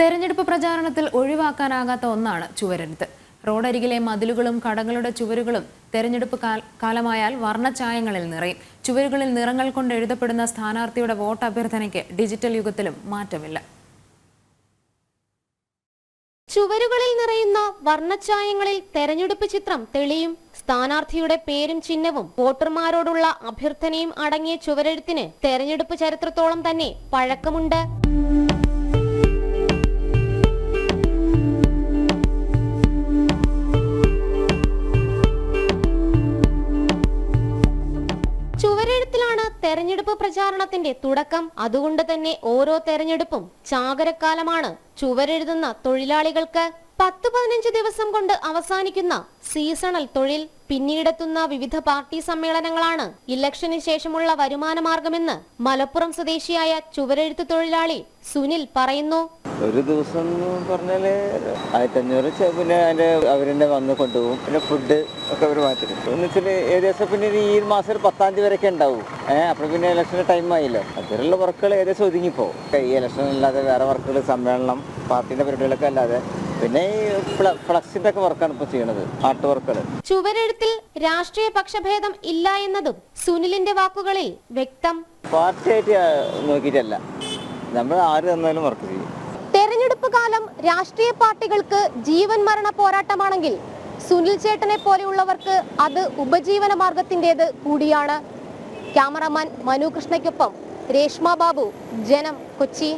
തെരഞ്ഞെടുപ്പ് പ്രചാരണത്തിൽ ഒഴിവാക്കാനാകാത്ത ഒന്നാണ് ചുവരെഴുത്ത്. റോഡരികിലെ മതിലുകളും കടകളുടെ ചുവരുകളും തെരഞ്ഞെടുപ്പ് കാലമായാൽ വർണഛായങ്ങളിൽ നിറയും. ചുവരുകളിൽ നിറങ്ങൾ കൊണ്ട് എഴുതപ്പെടുന്ന സ്ഥാനാർത്ഥിയുടെ വോട്ട് അഭ്യർത്ഥനയ്ക്ക് ഡിജിറ്റൽ യുഗത്തിലും മാറ്റമില്ല. ചുവരുകളിൽ നിറയുന്ന വർണഛായങ്ങളിൽ തെരഞ്ഞെടുപ്പ് ചിത്രം തെളിയും. സ്ഥാനാർത്ഥിയുടെ പേരും ചിഹ്നവും വോട്ടർമാരോടുള്ള അഭ്യർത്ഥനയും അടങ്ങിയ ചുവരെഴുത്തിന് തെരഞ്ഞെടുപ്പ് ചരിത്രത്തോളം തന്നെ പഴക്കമുണ്ട്. തെരഞ്ഞെടുപ്പ് പ്രചാരണത്തിന്റെ തുടക്കം അതുകൊണ്ട് തന്നെ ഓരോ തെരഞ്ഞെടുപ്പും ചാകരക്കാലമാണ്. ചുവരെഴുതുന്ന തൊഴിലാളികൾക്ക് പത്ത് പതിനഞ്ച് ദിവസം കൊണ്ട് അവസാനിക്കുന്ന സീസണൽ തൊഴിൽ പിന്നീടെത്തുന്ന വിവിധ പാർട്ടി സമ്മേളനങ്ങളാണ് ഇലക്ഷന് ശേഷമുള്ള വരുമാന മാർഗമെന്ന് മലപ്പുറം സ്വദേശിയായ ചുവരെഴുത്ത് തൊഴിലാളി സുനിൽ പറയുന്നു. ഒരു ദിവസം എന്ന് പറഞ്ഞാൽ ആയിരത്തഞ്ഞൂറ് പിന്നെ അതിന്റെ അവരെന്നെ വന്ന് കൊണ്ടുപോകും. പിന്നെ ഫുഡ് ഒക്കെ അവർ മാറ്റി എന്ന് വെച്ചാൽ ഏകദേശം പിന്നെ ഈ മാസം ഒരു പത്താം തീയതി വരെയൊക്കെ ഉണ്ടാവും. ഏഹ് അപ്പോൾ പിന്നെ ഇലക്ഷൻ ടൈം ആയില്ലോ? അതിലുള്ള വർക്കുകൾ ഏകദേശം ഒതുങ്ങിപ്പോ. ഈ ഇലക്ഷൻ അല്ലാതെ വേറെ വർക്കുകൾ സമ്മേളനം പാർട്ടിന്റെ പരിപാടികളൊക്കെ അല്ലാതെ. പിന്നെ ഫ്ലക്സിന്റെ ഒക്കെ വർക്കാണ് ഇപ്പൊ ചെയ്യണത്. ആർട്ട് വർക്കുകൾ ചുവരെഴുത്തിൽ രാഷ്ട്രീയ പക്ഷഭേദം ഇല്ല എന്നതും സുനിലിന്റെ വാക്കുകളിൽ വ്യക്തം. പാർട്ടിയായിട്ട് നോക്കിയിട്ടല്ല. നമ്മൾ ആര് തന്നാലും വർക്ക് ചെയ്യും. രാഷ്ട്രീയ പാർട്ടികൾക്ക് ജീവൻ മരണ പോരാട്ടമാണെങ്കിൽ സുനിൽ ചേട്ടനെ പോലെയുള്ളവർക്ക് അത് ഉപജീവന മാർഗത്തിന്റെത് കൂടിയാണ്. ക്യാമറമാൻ മനു കൃഷ്ണയ്ക്കൊപ്പം രേഷ്മ ബാബു ജനം കൊച്ചി.